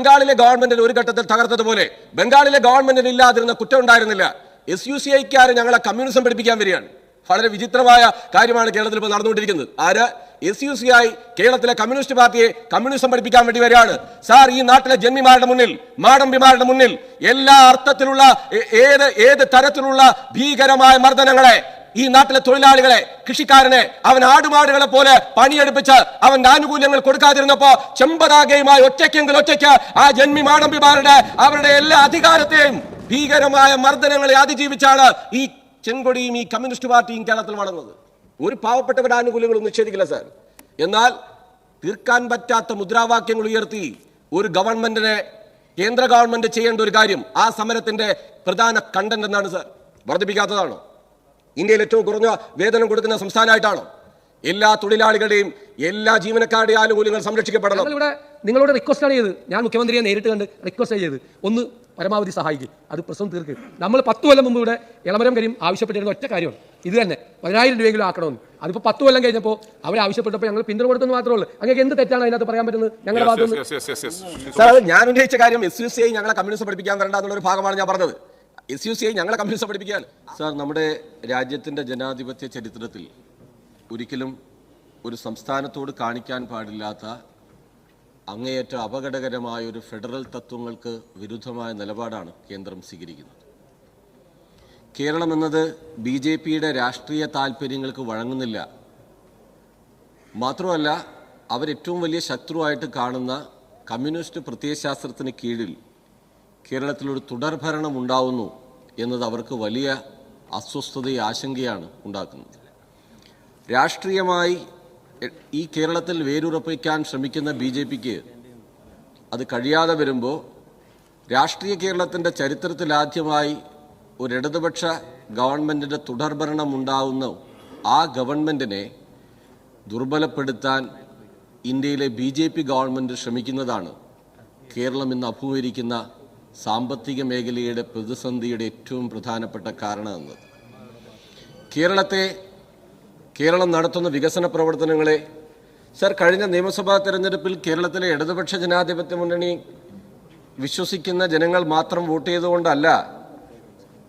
ബംഗാളിലെ ഗവൺമെന്റിൽ ഒരു ഘട്ടത്തിൽ തകർത്തതുപോലെ ബംഗാളിലെ ഗവൺമെന്റിന് ഇല്ലാതിരുന്ന കുറ്റം ഉണ്ടായിരുന്നില്ല. എസ് യു സി ഐക്കാർ ഞങ്ങളെ കമ്മ്യൂണിസം പഠിപ്പിക്കാൻ വരികയാണ്. വളരെ വിചിത്രമായ കാര്യമാണ് കേരളത്തിൽ ഇപ്പോൾ നടന്നുകൊണ്ടിരിക്കുന്നത്. ആര്? എസ് യു സി ആയി കേരളത്തിലെ കമ്മ്യൂണിസ്റ്റ് പാർട്ടിയെ കമ്മ്യൂണിസം പഠിപ്പിക്കാൻ വേണ്ടി വരികയാണ്. സാർ ഈ നാട്ടിലെ ജന്മിമാരുടെ മുന്നിൽ മാടമ്പിമാരുടെ മുന്നിൽ എല്ലാ അർത്ഥത്തിലുള്ള ഏത് ഏത് തരത്തിലുള്ള ഭീകരമായ മർദ്ദനങ്ങളെ ഈ നാട്ടിലെ തൊഴിലാളികളെ കൃഷിക്കാരനെ അവൻ ആടുമാടുകളെ പോലെ പണിയെടുപ്പിച്ച് അവന്റെ ആനുകൂല്യങ്ങൾ കൊടുക്കാതിരുന്നപ്പോ ചെമ്പതാകയുമായി ഒറ്റയ്ക്കെങ്കിൽ ഒറ്റയ്ക്ക് ആ ജന്മി മാടമ്പിമാരുടെ അവരുടെ എല്ലാ അധികാരത്തെയും ഭീകരമായ മർദ്ദനങ്ങളെ അതിജീവിച്ചാണ് ഈ ചെങ്കൊടിയും ഈ കമ്മ്യൂണിസ്റ്റ് പാർട്ടിയും കേരളത്തിൽ വളർന്നത്. ഒരു പാവപ്പെട്ടവരുടെ ആനുകൂല്യങ്ങളും നിഷേധിക്കില്ല സാർ എന്നാൽ തീർക്കാൻ പറ്റാത്ത മുദ്രാവാക്യങ്ങൾ ഉയർത്തി ഒരു ഗവൺമെന്റിനെ കേന്ദ്ര ഗവൺമെന്റ് ചെയ്യേണ്ട ഒരു കാര്യം ആ സമരത്തിന്റെ പ്രധാന കണ്ടന്റ് എന്നാണ് സാർ വർദ്ധിപ്പിക്കാത്തതാണോ? ഇന്ത്യയിൽ ഏറ്റവും കുറഞ്ഞ വേതനം കൊടുക്കുന്ന സംസ്ഥാനമായിട്ടാണോ? എല്ലാ തൊഴിലാളികളുടെയും എല്ലാ ജീവനക്കാരുടെയും ആനുകൂല്യങ്ങൾ സംരക്ഷിക്കപ്പെടണം. നിങ്ങളുടെ ആണ് ചെയ്ത് ഞാൻ മുഖ്യമന്ത്രിയെ നേരിട്ട് കണ്ട് റിക്വസ്റ്റ് ചെയ്ത് ഒന്ന് പരമാവധി സഹായിക്കും. അത് പ്രശ്നം തീർക്കും. നമ്മൾ പത്ത് കൊല്ലം മുമ്പ് ഇവിടെ ഇളമരം കരിയും ആവശ്യപ്പെട്ടിരുന്ന ഒറ്റ കാര്യമാണ്. ഇത് തന്നെ. പതിനായിരം രൂപയെങ്കിലും ആക്കണമെന്ന്. അതിപ്പോൾ പത്ത് കൊല്ലം കഴിഞ്ഞപ്പോൾ അവർ ആവശ്യപ്പെട്ടപ്പോൾ ഞങ്ങൾ പിന്തുണ കൊടുത്തെന്ന് മാത്രമേ ഉള്ളൂ. അങ്ങനെ എന്ത് തെറ്റാണ് അതിനകത്ത് പറയാൻ പറ്റുന്നത്? ഞങ്ങളുടെ ഭാഗത്ത് ഭാഗത്തുനിന്ന്. സാർ അത് ഞാൻ ഉന്നയിച്ച കാര്യം എസ് യു സി ഐ ഞങ്ങളെ കമ്മ്യൂണിസം പഠിപ്പിക്കാൻ വരണ്ട എന്നുള്ള ഒരു ഭാഗമാണ് ഞാൻ പറഞ്ഞത്. എസ് യു സി ഐ ഞങ്ങളെ കമ്മ്യൂണിസം പഠിപ്പിക്കാൻ സാർ നമ്മുടെ രാജ്യത്തിന്റെ ജനാധിപത്യ ചരിത്രത്തിൽ ഒരിക്കലും ഒരു സംസ്ഥാനത്തോട് കാണിക്കാൻ പാടില്ലാത്ത അങ്ങേയറ്റ അപകടകരമായ ഒരു ഫെഡറൽ തത്വങ്ങൾക്ക് വിരുദ്ധമായ നിലപാടാണ് കേന്ദ്രം സ്വീകരിക്കുന്നത്. കേരളം എന്നത് ബി ജെ പിയുടെ രാഷ്ട്രീയ താല്പര്യങ്ങൾക്ക് വഴങ്ങുന്നില്ല. മാത്രമല്ല അവരേറ്റവും വലിയ ശത്രുവായിട്ട് കാണുന്ന കമ്മ്യൂണിസ്റ്റ് പ്രത്യയശാസ്ത്രത്തിന് കീഴിൽ കേരളത്തിലൊരു തുടർഭരണം ഉണ്ടാവുന്നു എന്നത് അവർക്ക് വലിയ അസ്വസ്ഥതയും ആശങ്കയാണ് ഉണ്ടാക്കുന്നത്. രാഷ്ട്രീയമായി ഈ കേരളത്തിൽ വേരുറപ്പിക്കാൻ ശ്രമിക്കുന്ന ബി ജെ പിക്ക് അത് കഴിയാതെ വരുമ്പോൾ രാഷ്ട്രീയ കേരളത്തിന്റെ ചരിത്രത്തിലാദ്യമായി ഒരു ഇടതുപക്ഷ ഗവൺമെന്റിന്റെ തുടർഭരണം ഉണ്ടാവുന്ന ആ ഗവൺമെന്റിനെ ദുർബലപ്പെടുത്താൻ ഇന്ത്യയിലെ ബി ജെ പി ഗവൺമെന്റ് ശ്രമിക്കുന്നതാണ് കേരളം ഇന്ന് അഭിമുഖീകരിക്കുന്ന സാമ്പത്തിക മേഖലയുടെ പ്രതിസന്ധിയുടെ ഏറ്റവും പ്രധാനപ്പെട്ട കാരണം എന്നത്. കേരളത്തെ കേരളം നടത്തുന്ന വികസന പ്രവർത്തനങ്ങളെ സർ കഴിഞ്ഞ നിയമസഭാ തെരഞ്ഞെടുപ്പിൽ കേരളത്തിലെ ഇടതുപക്ഷ ജനാധിപത്യ മുന്നണി വിശ്വസിക്കുന്ന ജനങ്ങൾ മാത്രം വോട്ട് ചെയ്തുകൊണ്ടല്ല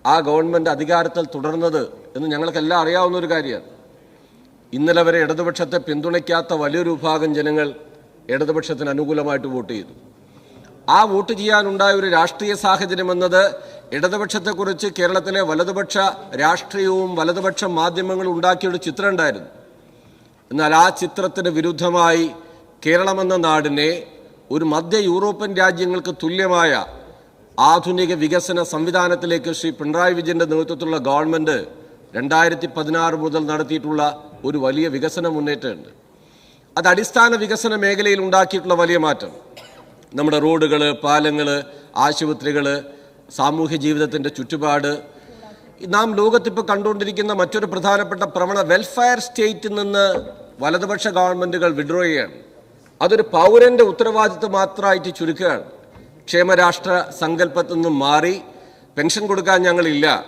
ആ ഗവൺമെന്റ് അധികാരത്തിൽ തുടർന്നത് എന്ന് ഞങ്ങൾക്കെല്ലാം അറിയാവുന്ന ഒരു കാര്യമാണ്. ഇന്നലെ വരെ ഇടതുപക്ഷത്തെ പിന്തുണയ്ക്കാത്ത വലിയൊരു വിഭാഗം ജനങ്ങൾ ഇടതുപക്ഷത്തിന് അനുകൂലമായിട്ട് വോട്ട് ചെയ്തു. ആ വോട്ട് ചെയ്യാനുണ്ടായ ഒരു രാഷ്ട്രീയ സാഹചര്യം എന്നത് ഇടതുപക്ഷത്തെക്കുറിച്ച് കേരളത്തിലെ വലതുപക്ഷ രാഷ്ട്രീയവും വലതുപക്ഷ മാധ്യമങ്ങളും ഉണ്ടാക്കിയൊരു ചിത്രം ഉണ്ടായിരുന്നു എന്നാൽ ആ ചിത്രത്തിന് വിരുദ്ധമായി കേരളമെന്ന നാടിനെ ഒരു മധ്യ യൂറോപ്യൻ രാജ്യങ്ങൾക്ക് തുല്യമായ ആധുനിക വികസന സംവിധാനത്തിലേക്ക് ശ്രീ പിണറായി വിജയന്റെ നേതൃത്വത്തിലുള്ള ഗവൺമെന്റ് രണ്ടായിരത്തി പതിനാറ് മുതൽ നടത്തിയിട്ടുള്ള ഒരു വലിയ വികസന മുന്നേറ്റമുണ്ട്. അത് അടിസ്ഥാന വികസന മേഖലയിൽ ഉണ്ടാക്കിയിട്ടുള്ള വലിയ മാറ്റം. നമ്മുടെ റോഡുകൾ പാലങ്ങൾ ആശുപത്രികൾ സാമൂഹ്യ ജീവിതത്തിന്റെ ചുറ്റുപാട്. നാം ലോകത്തിപ്പോൾ കണ്ടുകൊണ്ടിരിക്കുന്ന മറ്റൊരു പ്രധാനപ്പെട്ട പ്രവണ വെൽഫെയർ സ്റ്റേറ്റിൽ നിന്ന് വലതുപക്ഷ ഗവൺമെന്റുകൾ വിഡ്രോ ചെയ്യുകയാണ് അതൊരു പൗരന്റെ ഉത്തരവാദിത്വം മാത്രമായിട്ട് ചുരുക്കുകയാണ്. ക്ഷേമരാഷ്ട്ര സങ്കല്പത്തിൽ നിന്നും മാറി പെൻഷൻ കൊടുക്കാൻ ഞങ്ങളില്ല.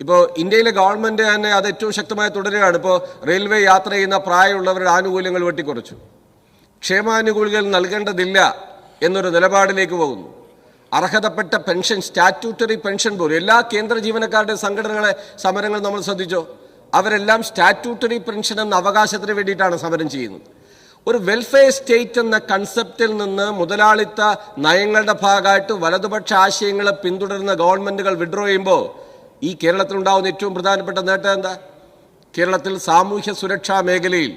ഇപ്പോൾ ഇന്ത്യയിലെ ഗവൺമെന്റ് തന്നെ അത് ഏറ്റവും ശക്തമായി തുടരുകയാണ്. ഇപ്പോൾ റെയിൽവേ യാത്ര ചെയ്യുന്ന പ്രായമുള്ളവരുടെ ആനുകൂല്യങ്ങൾ വെട്ടിക്കുറച്ചു. ക്ഷേമാനുകൂല്യങ്ങൾ നൽകേണ്ടതില്ല. എന്നൊരു നിലപാടിലേക്ക് പോകുന്നു. അർഹതപ്പെട്ട പെൻഷൻ സ്റ്റാറ്റ്യൂട്ടറി പെൻഷൻ പോലും എല്ലാ കേന്ദ്ര ജീവനക്കാരുടെയും സംഘടനകളെ സമരങ്ങൾ നമ്മൾ ശ്രദ്ധിച്ചോ? അവരെല്ലാം സ്റ്റാറ്റ്യൂട്ടറി പെൻഷൻ എന്ന അവകാശത്തിന് വേണ്ടിയിട്ടാണ് സമരം ചെയ്യുന്നത്. ഒരു വെൽഫെയർ സ്റ്റേറ്റ് എന്ന കൺസെപ്റ്റിൽ നിന്ന് മുതലാളിത്ത നയങ്ങളുടെ ഭാഗമായിട്ട് വലതുപക്ഷ ആശയങ്ങളെ പിന്തുടരുന്ന ഗവൺമെന്റുകൾ വിഡ്രോ ചെയ്യുമ്പോൾ ഈ കേരളത്തിലുണ്ടാകുന്ന ഏറ്റവും പ്രധാനപ്പെട്ട നേട്ടം എന്താ? കേരളത്തിൽ സാമൂഹ്യ സുരക്ഷാ മേഖലയിൽ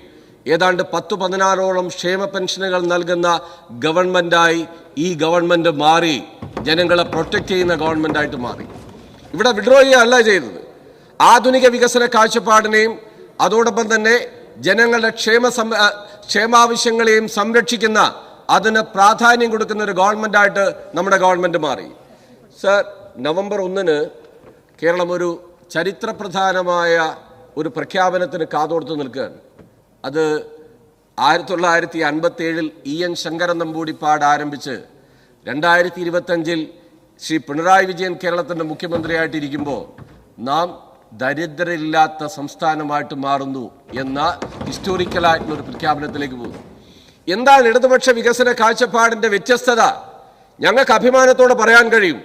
ഏതാണ്ട് പത്തു പതിനാറോളം ക്ഷേമ പെൻഷനുകൾ നൽകുന്ന ഗവൺമെന്റായി ഈ ഗവൺമെന്റ് മാറി ജനങ്ങളെ പ്രൊട്ടക്റ്റ് ചെയ്യുന്ന ഗവൺമെന്റായിട്ട് മാറി. ഇവിടെ വിഡ്രോ ചെയ്യുകയല്ല ചെയ്തത്. ആധുനിക വികസന കാഴ്ചപ്പാടിനെയും അതോടൊപ്പം തന്നെ ജനങ്ങളുടെ ക്ഷേമ ക്ഷേമാവശ്യങ്ങളെയും സംരക്ഷിക്കുന്ന അതിന് പ്രാധാന്യം കൊടുക്കുന്ന ഒരു ഗവൺമെന്റായിട്ട് നമ്മുടെ ഗവൺമെന്റ് മാറി. സർ നവംബർ ഒന്നിന് കേരളം ഒരു ചരിത്രപ്രധാനമായ ഒരു പ്രഖ്യാപനത്തിന് കാതോർത്ത് നിൽക്കുകയാണ്. അത് ആയിരത്തി തൊള്ളായിരത്തി അൻപത്തി ഏഴിൽ ഇ എൻ ശങ്കരൻ നമ്പൂടിപ്പാട് ആരംഭിച്ച് രണ്ടായിരത്തി ഇരുപത്തഞ്ചിൽ ശ്രീ പിണറായി വിജയൻ കേരളത്തിന്റെ മുഖ്യമന്ത്രിയായിട്ടിരിക്കുമ്പോൾ നാം ദരിദ്രരില്ലാത്ത സംസ്ഥാനമായിട്ട് മാറുന്നു എന്ന ഹിസ്റ്റോറിക്കലായിട്ടുള്ള ഒരു പ്രഖ്യാപനത്തിലേക്ക് പോകുന്നു. എന്താണ് ഇടതുപക്ഷ വികസന കാഴ്ചപ്പാടിന്റെ വ്യത്യസ്തത ഞങ്ങൾക്ക് അഭിമാനത്തോടെ പറയാൻ കഴിയും.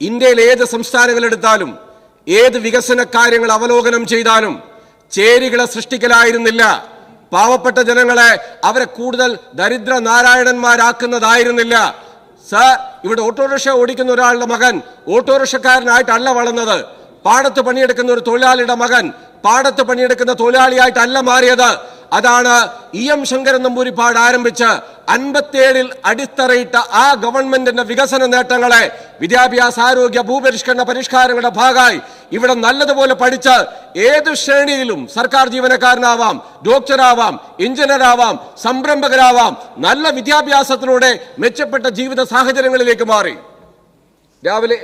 ഇന്ത്യയിൽ ഏത് സംസ്ഥാനങ്ങളെടുത്താലും ഏത് വികസന കാര്യങ്ങൾ അവലോകനം ചെയ്താലും ചേരികളെ സൃഷ്ടിക്കലായിരുന്നില്ല. പാവപ്പെട്ട ജനങ്ങളെ അവരെ കൂടുതൽ ദരിദ്ര നാരായണന്മാരാക്കുന്നതായിരുന്നില്ല. സർ ഇവിടെ ഓട്ടോറിക്ഷ ഓടിക്കുന്ന ഒരാളുടെ മകൻ ഓട്ടോറിക്ഷക്കാരനായിട്ടല്ല വളർന്നത്. പാടത്ത് പണിയെടുക്കുന്ന ഒരു തൊഴിലാളിയുടെ മകൻ പാടത്ത് പണിയെടുക്കുന്ന തൊഴിലാളിയായിട്ടല്ല മാറിയത്. അതാണ് ഇ എം ശങ്കരൻ നമ്പൂരിപ്പാട് ആരംഭിച്ച് അൻപത്തിയേഴിൽ അടിത്തറയിട്ട ആ ഗവൺമെന്റിന്റെ വികസന നേട്ടങ്ങളെ വിദ്യാഭ്യാസ ആരോഗ്യ ഭൂപരിഷ്കരണ പരിഷ്കാരങ്ങളുടെ ഭാഗമായി ഇവിടെ നല്ലതുപോലെ പഠിച്ച് ഏത് ശ്രേണിയിലും സർക്കാർ ജീവനക്കാരനാവാം ഡോക്ടറാവാം എഞ്ചിനീയറാവാം സംരംഭകരാവാം നല്ല വിദ്യാഭ്യാസത്തിലൂടെ മെച്ചപ്പെട്ട ജീവിത സാഹചര്യങ്ങളിലേക്ക് മാറി. രാവിലെ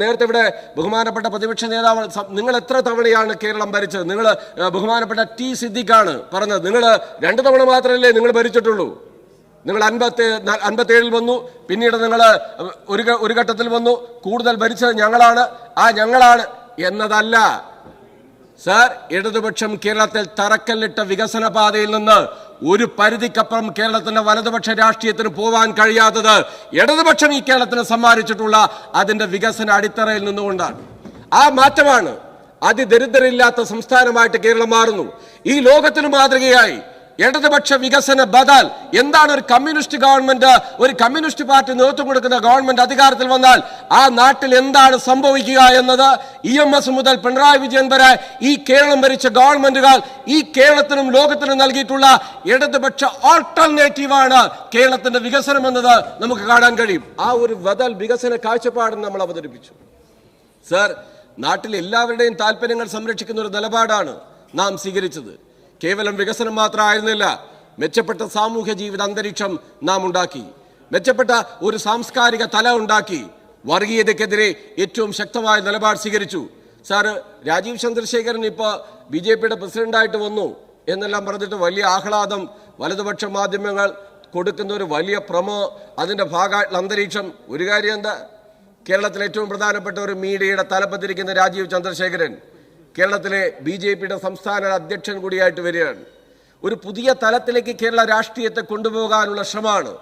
നേരത്തെ ഇവിടെ ബഹുമാനപ്പെട്ട പ്രതിപക്ഷ നേതാവ് നിങ്ങൾ എത്ര തവണയാണ് കേരളം ഭരിച്ചത്? നിങ്ങൾ ബഹുമാനപ്പെട്ട ടി സിദ്ദിഖാണ് പറഞ്ഞത്. നിങ്ങൾ രണ്ട് തവണ മാത്രമല്ലേ നിങ്ങൾ ഭരിച്ചിട്ടുള്ളൂ. നിങ്ങൾ അൻപത്തി അൻപത്തേഴിൽ വന്നു പിന്നീട് നിങ്ങൾ ഒരു ഒരു ഘട്ടത്തിൽ വന്നു കൂടുതൽ ഭരിച്ചത് ഞങ്ങളാണ്. ആ ഞങ്ങളാണ് എന്നതല്ല. സാർ ഇടതുപക്ഷം കേരളത്തിൽ തറക്കല്ലിട്ട വികസന പാതയിൽ നിന്ന് ഒരു പരിധിക്കപ്പുറം കേരളത്തിന്റെ വലതുപക്ഷ രാഷ്ട്രീയത്തിന് പോവാൻ കഴിയാത്തത് ഇടതുപക്ഷം ഈ കേരളത്തിന് സമ്മാനിച്ചിട്ടുള്ള അതിന്റെ വികസന അടിത്തറയിൽ നിന്നുകൊണ്ടാണ്. ആ മാറ്റമാണ് അതിദരിദ്രരില്ലാത്ത സംസ്ഥാനമായിട്ട് കേരളം മാറുന്നു. ഈ ലോകത്തിന് മാതൃകയായി ഇടതുപക്ഷ വികസന ബദൽ. എന്താണ് ഒരു കമ്മ്യൂണിസ്റ്റ് ഗവൺമെന്റ്? ഒരു കമ്മ്യൂണിസ്റ്റ് പാർട്ടി നേതൃത്വം കൊടുക്കുന്ന ഗവൺമെന്റ് അധികാരത്തിൽ വന്നാൽ ആ നാട്ടിൽ എന്താണ് സംഭവിക്കുക എന്നത് ഇ എം എസ് മുതൽ പിണറായി വിജയൻ വരെ ഈ കേരളം ഭരിച്ച ഗവൺമെന്റുകൾ ഈ കേരളത്തിനും ലോകത്തിനും നൽകിയിട്ടുള്ള ഇടതുപക്ഷ ഓൾട്ടർനേറ്റീവാണ് കേരളത്തിന്റെ വികസനം എന്നത് നമുക്ക് കാണാൻ കഴിയും. ആ ഒരു ബദൽ വികസന കാഴ്ചപ്പാടും നമ്മൾ അവതരിപ്പിച്ചു. സർ നാട്ടിൽ എല്ലാവരുടെയും താല്പര്യങ്ങൾ സംരക്ഷിക്കുന്ന ഒരു നിലപാടാണ് നാം സ്വീകരിച്ചത്. കേവലം വികസനം മാത്രമായിരുന്നില്ല. മെച്ചപ്പെട്ട സാമൂഹ്യ ജീവിത അന്തരീക്ഷം നാം ഉണ്ടാക്കി. മെച്ചപ്പെട്ട ഒരു സാംസ്കാരിക തല ഉണ്ടാക്കി. വർഗീയതയ്ക്കെതിരെ ഏറ്റവും ശക്തമായ നിലപാട് സ്വീകരിച്ചു. സാറ് രാജീവ് ചന്ദ്രശേഖരൻ ഇപ്പോൾ ബി ജെ പിയുടെ പ്രസിഡന്റായിട്ട് വന്നു എന്നെല്ലാം പറഞ്ഞിട്ട് വലിയ ആഹ്ലാദം വലതുപക്ഷ മാധ്യമങ്ങൾ കൊടുക്കുന്ന ഒരു വലിയ പ്രമോ അതിന്റെ ഭാഗമായിട്ടുള്ള അന്തരീക്ഷം. ഒരു കാര്യം എന്താ? കേരളത്തിലെ ഏറ്റവും പ്രധാനപ്പെട്ട ഒരു മീഡിയയുടെ തലപ്പത്തിരിക്കുന്ന രാജീവ് ചന്ദ്രശേഖരൻ. കേരളത്തിലെ ബി ജെ പിയുടെ സംസ്ഥാന അധ്യക്ഷൻ കൂടിയായിട്ട് വരികയാണ്. ഒരു പുതിയ തലത്തിലേക്ക് കേരള രാഷ്ട്രീയത്തെ കൊണ്ടുപോകാനുള്ള ശ്രമമാണ്.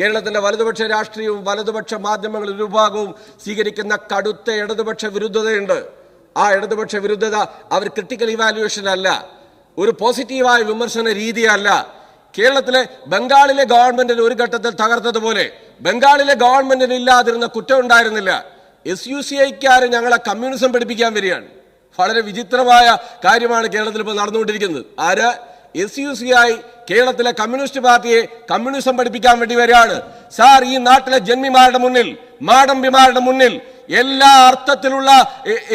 കേരളത്തിലെ വലതുപക്ഷ രാഷ്ട്രീയവും വലതുപക്ഷ മാധ്യമങ്ങൾ വിഭാഗവും സ്വീകരിക്കുന്ന കടുത്ത ഇടതുപക്ഷ വിരുദ്ധതയുണ്ട്. ആ ഇടതുപക്ഷ വിരുദ്ധത അവർ ക്രിട്ടിക്കൽ ഇവാലുവേഷൻ അല്ല. ഒരു പോസിറ്റീവായ വിമർശന രീതിയല്ല. കേരളത്തിലെ ബംഗാളിലെ ഗവൺമെന്റിന് ഒരു ഘട്ടത്തിൽ തകർത്തതുപോലെ ബംഗാളിലെ ഗവൺമെന്റിന് ഇല്ലാതിരുന്ന കുറ്റം ഉണ്ടായിരുന്നില്ല. എസ് യു സി ഐക്കാർ ഞങ്ങളെ കമ്മ്യൂണിസം പഠിപ്പിക്കാൻ വരികയാണ്. വളരെ വിചിത്രമായ കാര്യമാണ് കേരളത്തിൽ ഇപ്പോൾ നടന്നുകൊണ്ടിരിക്കുന്നത്. ആര്? എസ് യു സി ആയി കേരളത്തിലെ കമ്മ്യൂണിസ്റ്റ് പാർട്ടിയെ കമ്മ്യൂണിസം പഠിപ്പിക്കാൻ വേണ്ടി വരികയാണ്. സാർ ഈ നാട്ടിലെ ജന്മിമാരുടെ മുന്നിൽ മാടമ്പിമാരുടെ മുന്നിൽ എല്ലാ അർത്ഥത്തിലുള്ള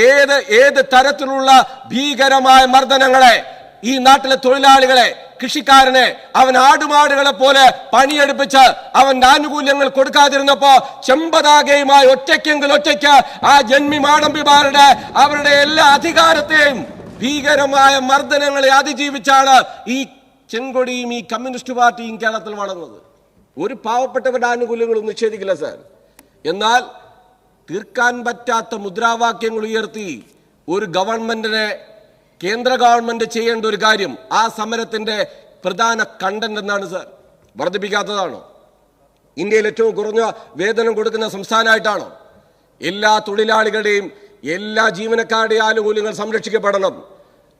ഏത് ഏത് തരത്തിലുള്ള ഭീകരമായ മർദ്ദനങ്ങളെ ഈ നാട്ടിലെ തൊഴിലാളികളെ കൃഷിക്കാരനെ അവൻ ആടുമാടുകളെ പോലെ പണിയെടുപ്പിച്ച് അവന്റെ ആനുകൂല്യങ്ങൾ കൊടുക്കാതിരുന്നപ്പോ ചെമ്പതാകയുമായി ഒറ്റയ്ക്കെങ്കിൽ ഒറ്റയ്ക്ക് ആ ജന്മി മാടമ്പിമാരുടെ അവരുടെ എല്ലാ അധികാരത്തെയും ഭീകരമായ മർദ്ദനങ്ങളെ അതിജീവിച്ചാണ് ഈ ചെങ്കൊടിയും ഈ കമ്മ്യൂണിസ്റ്റ് പാർട്ടിയും കേരളത്തിൽ വളർന്നത്. ഒരു പാവപ്പെട്ടവരുടെ ആനുകൂല്യങ്ങളും നിഷേധിക്കില്ല സാർ. എന്നാൽ തീർക്കാൻ പറ്റാത്ത മുദ്രാവാക്യങ്ങൾ ഉയർത്തി ഒരു ഗവൺമെന്റിനെ കേന്ദ്ര ഗവൺമെന്റ് ചെയ്യേണ്ട ഒരു കാര്യം ആ സമരത്തിന്റെ പ്രധാന കണ്ടന്റ് എന്താണ് സാർ വർദ്ധിപ്പിക്കാത്തതാണോ? ഇന്ത്യയിൽ ഏറ്റവും കുറഞ്ഞ വേതനം കൊടുക്കുന്ന സംസ്ഥാനമായിട്ടാണോ? എല്ലാ തൊഴിലാളികളുടെയും എല്ലാ ജീവനക്കാരുടെയും ആനുകൂല്യങ്ങൾ സംരക്ഷിക്കപ്പെടണം.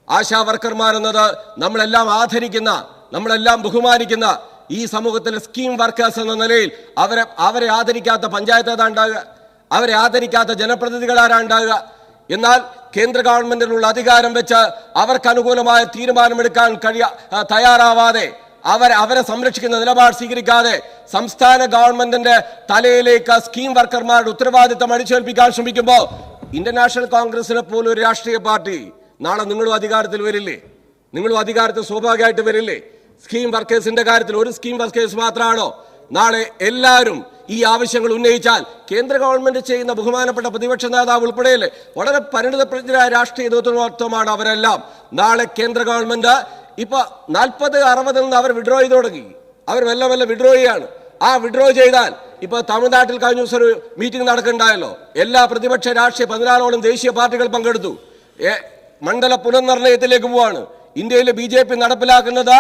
ആശാ വർക്കർമാരെന്നത് നമ്മളെല്ലാം ആദരിക്കുന്ന നമ്മളെല്ലാം ബഹുമാനിക്കുന്ന ഈ സമൂഹത്തിലെ സ്കീം വർക്കേഴ്സ് എന്ന നിലയിൽ അവരെ അവരെ ആദരിക്കാത്ത പഞ്ചായത്ത് ഏതാ ഉണ്ടാകുക അവരെ ആദരിക്കാത്ത ജനപ്രതിനിധികൾ ആരാ ഉണ്ടാകുക എന്നാൽ കേന്ദ്ര ഗവൺമെന്റിനുള്ള അധികാരം വെച്ച് അവർക്ക് അനുകൂലമായ തീരുമാനമെടുക്കാൻ കഴിയ തയ്യാറാവാതെ അവർ അവരെ സംരക്ഷിക്കുന്ന നിലപാട് സ്വീകരിക്കാതെ സംസ്ഥാന ഗവൺമെന്റിന്റെ തലയിലേക്ക് സ്കീം വർക്കർമാരുടെ ഉത്തരവാദിത്തം അടിച്ചേൽപ്പിക്കാൻ ശ്രമിക്കുമ്പോൾ ഇന്റർനാഷണൽ നാഷണൽ കോൺഗ്രസിനെ പോലെ ഒരു രാഷ്ട്രീയ പാർട്ടി നാളെ നിങ്ങളും അധികാരത്തിൽ വരില്ലേ? നിങ്ങളും അധികാരത്തിൽ സ്വാഭാവികമായിട്ട് വരില്ലേ? സ്കീം വർക്കേഴ്സിന്റെ കാര്യത്തിൽ ഒരു സ്കീം വർക്കേഴ്സ് മാത്രമാണോ നാളെ എല്ലാവരും ഈ ആവശ്യങ്ങൾ ഉന്നയിച്ചാൽ കേന്ദ്ര ഗവൺമെന്റ് ചെയ്യുന്ന ബഹുമാനപ്പെട്ട പ്രതിപക്ഷ നേതാവ് ഉൾപ്പെടെയല്ലേ വളരെ പരിണിതപ്രജ്ഞരായ രാഷ്ട്രീയ നേതൃത്വമാണ് അവരെല്ലാം. നാളെ കേന്ദ്ര ഗവൺമെന്റ് ഇപ്പൊ നാൽപ്പത് അറുപതിൽ നിന്ന് അവർ വിഡ്രോ ചെയ്ത് തുടങ്ങി. അവർ മെല്ലെ മെല്ലെ വിഡ്രോ ചെയ്യാണ് ആ വിഡ്രോ ചെയ്താൽ ഇപ്പൊ തമിഴ്നാട്ടിൽ കഴിഞ്ഞ ദിവസം ഒരു മീറ്റിംഗ് നടക്കുന്നുണ്ടായല്ലോ എല്ലാ പ്രതിപക്ഷ രാഷ്ട്രീയ പതിനാലോളം ദേശീയ പാർട്ടികൾ പങ്കെടുത്തു. മണ്ഡല പുനർനിർണയത്തിലേക്ക് പോവാണ്. ഇന്ത്യയിൽ ബി ജെ പി നടപ്പിലാക്കുന്നത്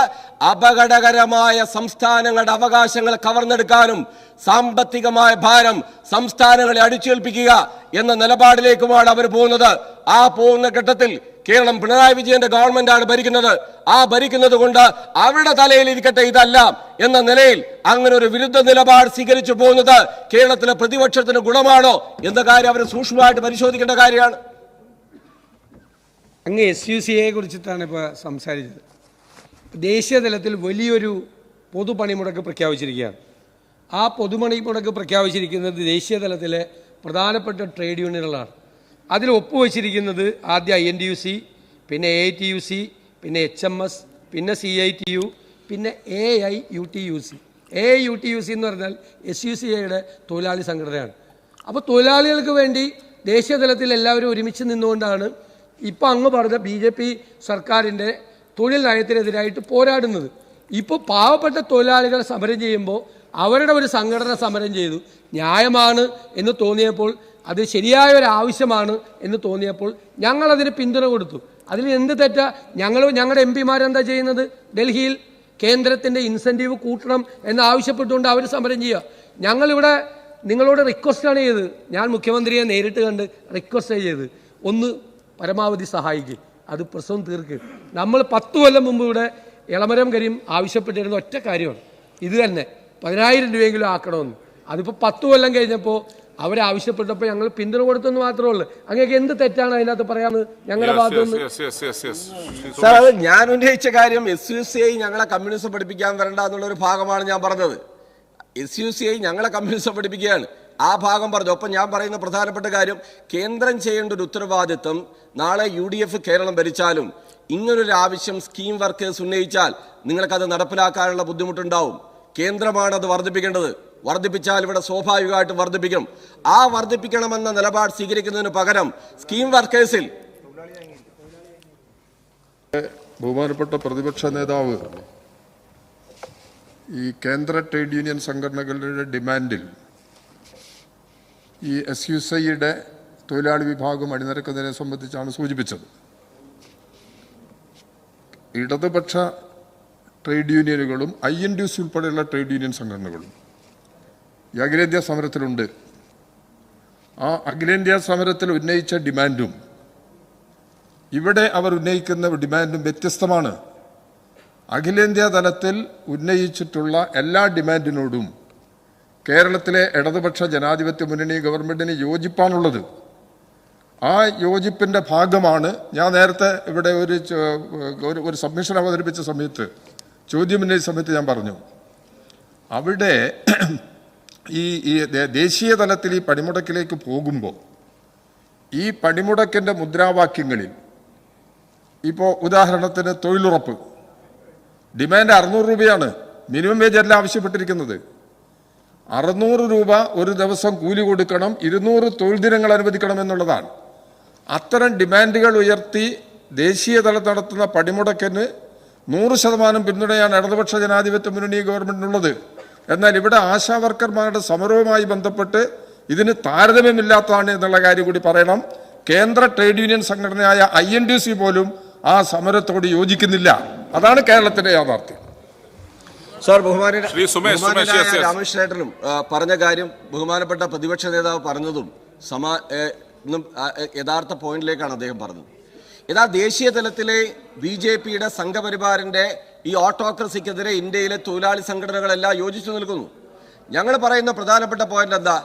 അപകടകരമായ സംസ്ഥാനങ്ങളുടെ അവകാശങ്ങൾ കവർന്നെടുക്കാനും സാമ്പത്തികമായ ഭാരം സംസ്ഥാനങ്ങളെ അടിച്ചേൽപ്പിക്കുക എന്ന നിലപാടിലേക്കുമാണ് അവർ പോകുന്നത്. ആ പോകുന്ന ഘട്ടത്തിൽ കേരളം പിണറായി വിജയന്റെ ഗവൺമെന്റാണ് ഭരിക്കുന്നത്. ആ ഭരിക്കുന്നത് കൊണ്ട് അവരുടെ തലയിൽ ഇരിക്കട്ടെ ഇതല്ല എന്ന നിലയിൽ അങ്ങനെ ഒരു വിരുദ്ധ നിലപാട് സ്വീകരിച്ചു പോകുന്നത് കേരളത്തിലെ പ്രതിപക്ഷത്തിന് ഗുണമാണോ എന്ന കാര്യം അവർ സൂക്ഷ്മമായിട്ട് പരിശോധിക്കേണ്ട കാര്യമാണ്. അങ്ങ് എസ് യു സിയെ കുറിച്ചിട്ടാണ് ഇപ്പോൾ സംസാരിച്ചത്. ദേശീയ തലത്തിൽ വലിയൊരു പൊതുപണിമുടക്ക് പ്രഖ്യാപിച്ചിരിക്കുകയാണ്. ആ പൊതുപണിമുടക്ക് പ്രഖ്യാപിച്ചിരിക്കുന്നത് ദേശീയ തലത്തിലെ പ്രധാനപ്പെട്ട ട്രേഡ് യൂണിയനുകളാണ്. അതിൽ ഒപ്പുവെച്ചിരിക്കുന്നത് ആദ്യം I N T U C പിന്നെ എ ടി യു സി പിന്നെ എച്ച് എം എസ് പിന്നെ സി ഐ ടി യു പിന്നെ A I U T U C A U T U C എന്ന് പറഞ്ഞാൽ എസ് യു സി ഐയുടെ തൊഴിലാളി സംഘടനയാണ്. അപ്പോൾ തൊഴിലാളികൾക്ക് വേണ്ടി ദേശീയ തലത്തിൽ എല്ലാവരും ഒരുമിച്ച് നിന്നുകൊണ്ടാണ് ഇപ്പോൾ അങ്ങ് പറഞ്ഞ ബി ജെ പി സർക്കാരിന്റെ തൊഴിൽ നയത്തിനെതിരായിട്ട് പോരാടുന്നത്. ഇപ്പോൾ പാവപ്പെട്ട തൊഴിലാളികൾ സമരം ചെയ്യുമ്പോൾ അവരുടെ ഒരു സംഘടന സമരം ചെയ്തു. ന്യായമാണ് എന്ന് തോന്നിയപ്പോൾ അത് ശരിയായ ഒരു ആവശ്യമാണ് എന്ന് തോന്നിയപ്പോൾ ഞങ്ങളതിന് പിന്തുണ കൊടുത്തു. അതിൽ എന്ത് തെറ്റാ? ഞങ്ങൾ ഞങ്ങളുടെ എം പിമാരെന്താ ചെയ്യുന്നത്? ഡൽഹിയിൽ കേന്ദ്രത്തിന്റെ ഇൻസെന്റീവ് കൂട്ടണം എന്നാവശ്യപ്പെട്ടുകൊണ്ട് അവർ സമരം ചെയ്യുക ഞങ്ങളിവിടെ നിങ്ങളോട് റിക്വസ്റ്റാണ് ചെയ്തത്. ഞാൻ മുഖ്യമന്ത്രിയെ നേരിട്ട് കണ്ട് റിക്വസ്റ്റ് ചെയ്തത്. ഒന്ന് പരമാവധി സഹായിക്കും. അത് പ്രസവം തീർക്ക്. നമ്മൾ പത്ത് കൊല്ലം മുമ്പ് ഇവിടെ ഇളമരം കരീം ആവശ്യപ്പെട്ടിരുന്ന ഒറ്റ കാര്യമാണ്. ഇത് തന്നെ. പതിനായിരം രൂപയെങ്കിലും ആക്കണമെന്ന്. അതിപ്പോൾ പത്ത് കൊല്ലം കഴിഞ്ഞപ്പോൾ അവരാവശ്യപ്പെട്ടപ്പോൾ ഞങ്ങൾ പിന്തുണ കൊടുത്തെന്ന് മാത്രമേ ഉള്ളൂ. അങ്ങനെയൊക്കെ എന്ത് തെറ്റാണ് അതിനകത്ത് പറയാമെന്ന് ഞങ്ങളുടെ ഭാഗത്ത് നിന്ന് yes, yes, yes, yes. Shri sir അത് ഞാൻ ഉന്നയിച്ച കാര്യം എസ് യു സി ഐ ഞങ്ങളെ കമ്മ്യൂണിസം പഠിപ്പിക്കാൻ വരണ്ട എന്നുള്ള ഒരു ഭാഗമാണ് ഞാൻ പറഞ്ഞത്. എസ് യു സി ഐ ഞങ്ങളെ കമ്മ്യൂണിസം പഠിപ്പിക്കുകയാണ്. ആ ഭാഗം പറഞ്ഞു. ഒപ്പം ഞാൻ പറയുന്ന പ്രധാനപ്പെട്ട കാര്യം കേന്ദ്രം ചെയ്യേണ്ട ഒരു ഉത്തരവാദിത്വം നാളെ യു ഡി എഫ് കേരളം ഭരിച്ചാലും ഇങ്ങനൊരു ആവശ്യം സ്കീം വർക്കേഴ്സ് ഉന്നയിച്ചാൽ നിങ്ങൾക്കത് നടപ്പിലാക്കാനുള്ള ബുദ്ധിമുട്ടുണ്ടാവും. കേന്ദ്രമാണ് അത് വർദ്ധിപ്പിക്കേണ്ടത്. വർദ്ധിപ്പിച്ചാൽ ഇവിടെ സ്വാഭാവികമായിട്ടും വർദ്ധിപ്പിക്കും. ആ വർദ്ധിപ്പിക്കണമെന്ന നിലപാട് സ്വീകരിക്കുന്നതിന് പകരം സ്കീം വർക്കേഴ്സിൽ ബഹുമാനപ്പെട്ട പ്രതിപക്ഷ നേതാവ് ഈ കേന്ദ്ര ട്രേഡ് യൂണിയൻ സംഘടനകളുടെ ഡിമാൻഡിൽ ഈ എസ് യു ഐയുടെ തൊഴിലാളി വിഭാഗം അണിനിരക്കുന്നതിനെ സംബന്ധിച്ചാണ് സൂചിപ്പിച്ചത്. ഇടതുപക്ഷ ട്രേഡ് യൂണിയനുകളും ഐ എൻ ഡി സി ഉൾപ്പെടെയുള്ള ട്രേഡ് യൂണിയൻ സംഘടനകളും ഈ അഖിലേന്ത്യാ സമരത്തിലുണ്ട്. ആ അഖിലേന്ത്യാ സമരത്തിൽ ഉന്നയിച്ച ഡിമാൻഡും ഇവിടെ അവർ ഉന്നയിക്കുന്ന ഡിമാൻഡും വ്യത്യസ്തമാണ്. അഖിലേന്ത്യാ തലത്തിൽ ഉന്നയിച്ചിട്ടുള്ള എല്ലാ ഡിമാൻഡിനോടും കേരളത്തിലെ ഇടതുപക്ഷ ജനാധിപത്യ മുന്നണി ഗവൺമെന്റിന് യോജിപ്പാണുള്ളത്. ആ യോജിപ്പിന്റെ ഭാഗമാണ് ഞാൻ നേരത്തെ ഇവിടെ ഒരു ഒരു- സബ്മിഷൻ അവതരിപ്പിച്ച സമയത്ത് ചോദ്യം ഉന്നയിച്ച സമയത്ത് ഞാൻ പറഞ്ഞു. അവിടെ ഈ ഈ ദേശീയ തലത്തിൽ ഈ പണിമുടക്കിലേക്ക് പോകുമ്പോൾ ഈ പണിമുടക്കിന്റെ മുദ്രാവാക്യങ്ങളിൽ ഇപ്പോൾ ഉദാഹരണത്തിന് തൊഴിലുറപ്പ്. ഡിമാൻഡ് അറുന്നൂറ് രൂപയാണ് മിനിമം വേജ് അല്ല ആവശ്യപ്പെട്ടിരിക്കുന്നത്. അറുന്നൂറ് രൂപ ഒരു ദിവസം കൂലി കൊടുക്കണം ഇരുന്നൂറ് തൊഴിൽ ദിനങ്ങൾ അനുവദിക്കണം എന്നുള്ളതാണ്. അത്തരം ഡിമാൻഡുകൾ ഉയർത്തി ദേശീയ തലത്തിൽ നടത്തുന്ന പണിമുടക്കിന് നൂറ് ശതമാനം പിന്തുണയാണ് ഇടതുപക്ഷ ജനാധിപത്യ മുന്നണി ഗവൺമെന്റിനുള്ളത്. എന്നാൽ ഇവിടെ ആശാ വർക്കർമാരുടെ സമരവുമായി ബന്ധപ്പെട്ട് ഇതിന് താരതമ്യമില്ലാത്തതാണ് എന്നുള്ള കാര്യം കൂടി പറയണം. കേന്ദ്ര ട്രേഡ് യൂണിയൻ സംഘടനയായ ഐ പോലും ആ സമരത്തോട് യോജിക്കുന്നില്ല. അതാണ് കേരളത്തിന്റെ യാഥാർത്ഥ്യം. സാർ ബഹുമാന yes, yes. പറഞ്ഞ കാര്യം ബഹുമാനപ്പെട്ട പ്രതിപക്ഷ നേതാവ് പറഞ്ഞതും സമാ യഥാർത്ഥ പോയിന്റിലേക്കാണ് അദ്ദേഹം പറഞ്ഞത്. ഇതാ ദേശീയ തലത്തിലെ ബി ജെ പിയുടെ സംഘപരിവാറിന്റെ ഈ ഓട്ടോക്രസിക്കെതിരെ ഇന്ത്യയിലെ തൊഴിലാളി സംഘടനകളെല്ലാം യോജിച്ചു നിൽക്കുന്നു. ഞങ്ങൾ പറയുന്ന പ്രധാനപ്പെട്ട പോയിന്റ് എന്താ?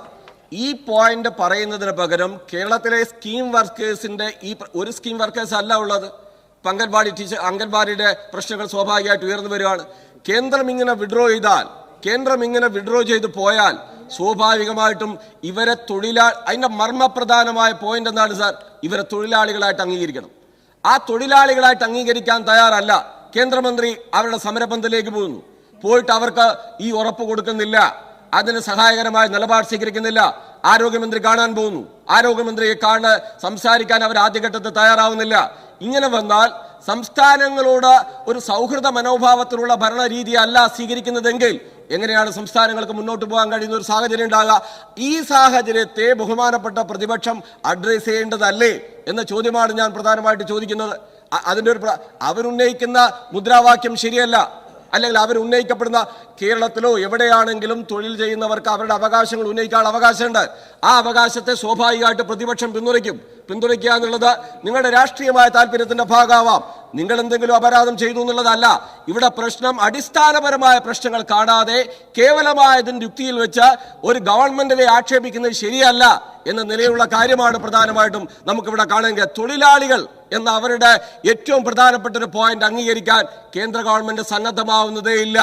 ഈ പോയിന്റ് പറയുന്നതിന് പകരം കേരളത്തിലെ സ്കീം വർക്കേഴ്സിന്റെ ഈ ഒരു സ്കീം വർക്കേഴ്സ് അല്ല ഉള്ളത്. ഇപ്പൊ അംഗൻവാടി ടീച്ചർ അംഗൻവാടിയുടെ പ്രശ്നങ്ങൾ സ്വാഭാവികമായിട്ട് ഉയർന്നു വരികയാണ് കേന്ദ്രം ഇങ്ങനെ വിഡ്രോ ചെയ്താൽ കേന്ദ്രം ഇങ്ങനെ വിഡ്രോ ചെയ്ത് പോയാൽ സ്വാഭാവികമായിട്ടും ഇവരെ തൊഴിലാ അതിന്റെ മർമ്മപ്രധാനമായ പോയിന്റ് എന്താണ് സാർ ഇവരെ തൊഴിലാളികളായിട്ട് അംഗീകരിക്കണം. ആ തൊഴിലാളികളായിട്ട് അംഗീകരിക്കാൻ തയ്യാറല്ല. കേന്ദ്രമന്ത്രി അവരുടെ സമരപന്തലേക്ക് പോകുന്നു. പോയിട്ട് അവർക്ക് ഈ ഉറപ്പ് കൊടുക്കുന്നില്ല. അതിന് സഹായകരമായ നിലപാട് സ്വീകരിക്കുന്നില്ല. ആരോഗ്യമന്ത്രി കാണാൻ പോകുന്നു. ആരോഗ്യമന്ത്രിയെ കാണാൻ സംസാരിക്കാൻ അവർ ആദ്യഘട്ടത്തിൽ തയ്യാറാവുന്നില്ല. ഇങ്ങനെ വന്നാൽ സംസ്ഥാനങ്ങളോട് ഒരു സൗഹൃദ മനോഭാവത്തിലുള്ള ഭരണരീതി അല്ല സ്വീകരിക്കുന്നതെങ്കിൽ എങ്ങനെയാണ് സംസ്ഥാനങ്ങൾക്ക് മുന്നോട്ട് പോകാൻ കഴിയുന്ന ഒരു സാഹചര്യം ഉണ്ടാകുക? ഈ സാഹചര്യത്തെ ബഹുമാനപ്പെട്ട പ്രതിപക്ഷം അഡ്രസ് ചെയ്യേണ്ടതല്ലേ എന്ന ചോദ്യമാണ് ഞാൻ പ്രധാനമായിട്ട് ചോദിക്കുന്നത്. അതിന്റെ ഒരു അവരുന്നയിക്കുന്ന മുദ്രാവാക്യം ശരിയല്ല. അല്ലെങ്കിൽ അവർ ഉന്നയിക്കപ്പെടുന്ന കേരളത്തിലോ എവിടെയാണെങ്കിലും തൊഴിൽ ചെയ്യുന്നവർക്ക് അവരുടെ അവകാശങ്ങൾ ഉന്നയിക്കാനുള്ള അവകാശമുണ്ട്. ആ അവകാശത്തെ സ്വാഭാവികമായിട്ട് പ്രതിപക്ഷം പിന്തുണയ്ക്കും. പിന്തുണയ്ക്കുക എന്നുള്ളത് നിങ്ങളുടെ രാഷ്ട്രീയമായ താല്പര്യത്തിന്റെ ഭാഗമാവാം. നിങ്ങൾ എന്തെങ്കിലും അപരാധം ചെയ്തു എന്നുള്ളതല്ല. ഇവിടെ പ്രശ്നം അടിസ്ഥാനപരമായ പ്രശ്നങ്ങൾ കാണാതെ കേവലമായതിന്റെ യുക്തിയിൽ വെച്ച് ഒരു ഗവൺമെന്റിനെ ആക്ഷേപിക്കുന്നത് ശരിയല്ല എന്ന നിലയിലുള്ള കാര്യമാണ് പ്രധാനമായിട്ടും നമുക്കിവിടെ കാണുക തൊഴിലാളികൾ എന്ന അവരുടെ ഏറ്റവും പ്രധാനപ്പെട്ട ഒരു പോയിന്റ് അംഗീകരിക്കാൻ കേന്ദ്ര ഗവൺമെന്റ് സന്നദ്ധമാവുന്നതേ ഇല്ല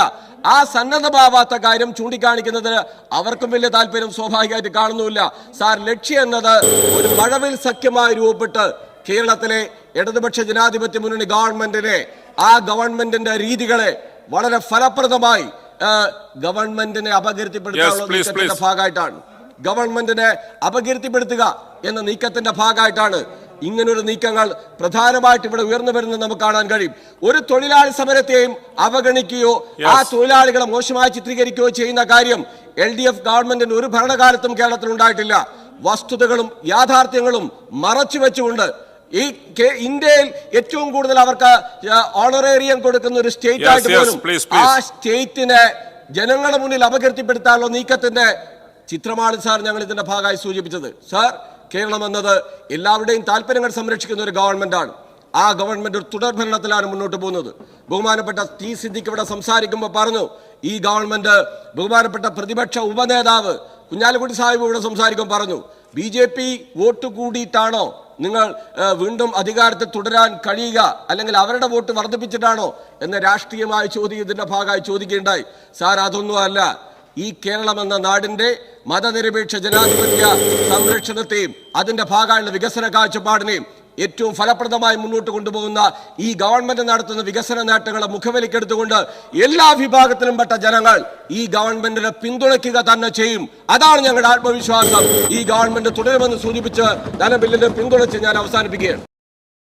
ആ സന്നദ്ധമാവാത്ത കാര്യം ചൂണ്ടിക്കാണിക്കുന്നതിന് അവർക്കും വലിയ താല്പര്യം സ്വാഭാവികമായിട്ട് കാണുന്നുമില്ല. സാർ ലക്ഷ്യം എന്നത് ഒരു മഴവിൽ സഖ്യമായി രൂപപ്പെട്ട് കേരളത്തിലെ ഇടതുപക്ഷ ജനാധിപത്യ മുന്നണി ഗവൺമെന്റിനെ ആ ഗവൺമെന്റിന്റെ രീതികളെ വളരെ ഫലപ്രദമായി ഗവൺമെന്റിനെ അപകീർത്തിപ്പെടുത്താനുള്ള ഭാഗമായിട്ടാണ്. ഗവൺമെന്റിനെ അപകീർത്തിപ്പെടുത്തുക എന്ന നീക്കത്തിന്റെ ഭാഗമായിട്ടാണ് ഇങ്ങനൊരു നീക്കങ്ങൾ പ്രധാനമായിട്ട് ഇവിടെ ഉയർന്നു വരുന്നത് നമുക്ക് കാണാൻ കഴിയും. ഒരു തൊഴിലാളി സമരത്തെയും അവഗണിക്കുകയോ ആ തൊഴിലാളികളെ മോശമായി ചിത്രീകരിക്കുകയോ ചെയ്യുന്ന കാര്യം എൽ ഡി എഫ് ഗവൺമെന്റിന് ഒരു ഭരണകാലത്തും കേരളത്തിൽ ഉണ്ടായിട്ടില്ല. വസ്തുതകളും യാഥാർത്ഥ്യങ്ങളും മറച്ചു വെച്ചുകൊണ്ട് ഈ ഇന്ത്യയിൽ ഏറ്റവും കൂടുതൽ അവർക്ക് ഓണറേറിയം കൊടുക്കുന്ന ഒരു സ്റ്റേറ്റ് ആയിട്ട് പോലും. ആ സ്റ്റേറ്റിനെ ജനങ്ങളുടെ മുന്നിൽ അപകീർത്തിപ്പെടുത്താനുള്ള നീക്കത്തിന്റെ ചിത്രമാണ് സാർ ഞങ്ങൾ ഇതിന്റെ ഭാഗമായി സൂചിപ്പിച്ചത്. സാർ കേരളം എന്നത് എല്ലാവരുടെയും താല്പര്യങ്ങൾ സംരക്ഷിക്കുന്ന ഒരു ഗവൺമെന്റാണ് ആ ഗവൺമെന്റ് ഒരു തുടർ ഭരണത്തിലാണ് മുന്നോട്ട് പോകുന്നത്. ബഹുമാനപ്പെട്ട ടി സിദ്ദിഖ് ഇവിടെ സംസാരിക്കുമ്പോൾ പറഞ്ഞു ഈ ഗവൺമെന്റ് ബഹുമാനപ്പെട്ട പ്രതിപക്ഷ ഉപനേതാവ് കുഞ്ഞാലിക്കുട്ടി സാഹിബ് ഇവിടെ സംസാരിക്കുമ്പോൾ പറഞ്ഞു ബി ജെ പി വോട്ട് കൂടിയിട്ടാണോ നിങ്ങൾ വീണ്ടും അധികാരത്തിൽ തുടരാൻ കഴിയുക? അല്ലെങ്കിൽ അവരുടെ വോട്ട് വർദ്ധിപ്പിച്ചിട്ടാണോ? എന്ന രാഷ്ട്രീയമായ ചോദ്യം ഇതിന്റെ ഭാഗമായി ചോദിക്കുകയുണ്ടായി. സാർ അതൊന്നും അല്ല. ഈ കേരളം എന്ന നാടിന്റെ മതനിരപേക്ഷ ജനാധിപത്യ സംരക്ഷണത്തെയും അതിന്റെ ഭാഗമായുള്ള വികസന കാഴ്ചപ്പാടിനെയും ഏറ്റവും ഫലപ്രദമായി മുന്നോട്ട് കൊണ്ടുപോകുന്ന ഈ ഗവൺമെന്റ് നടത്തുന്ന വികസന നേട്ടങ്ങളെ മുഖവിലക്കെടുത്തുകൊണ്ട് എല്ലാ വിഭാഗത്തിലും പെട്ട ജനങ്ങൾ ഈ ഗവൺമെന്റിനെ പിന്തുണയ്ക്കുക തന്നെ ചെയ്യും. അതാണ് ഞങ്ങളുടെ ആത്മവിശ്വാസം. ഈ ഗവൺമെന്റ് തുടരുമെന്ന് സൂചിപ്പിച്ച് ധനബില്ലിനെ പിന്തുണച്ച് ഞാൻ അവസാനിപ്പിക്കുകയാണ്.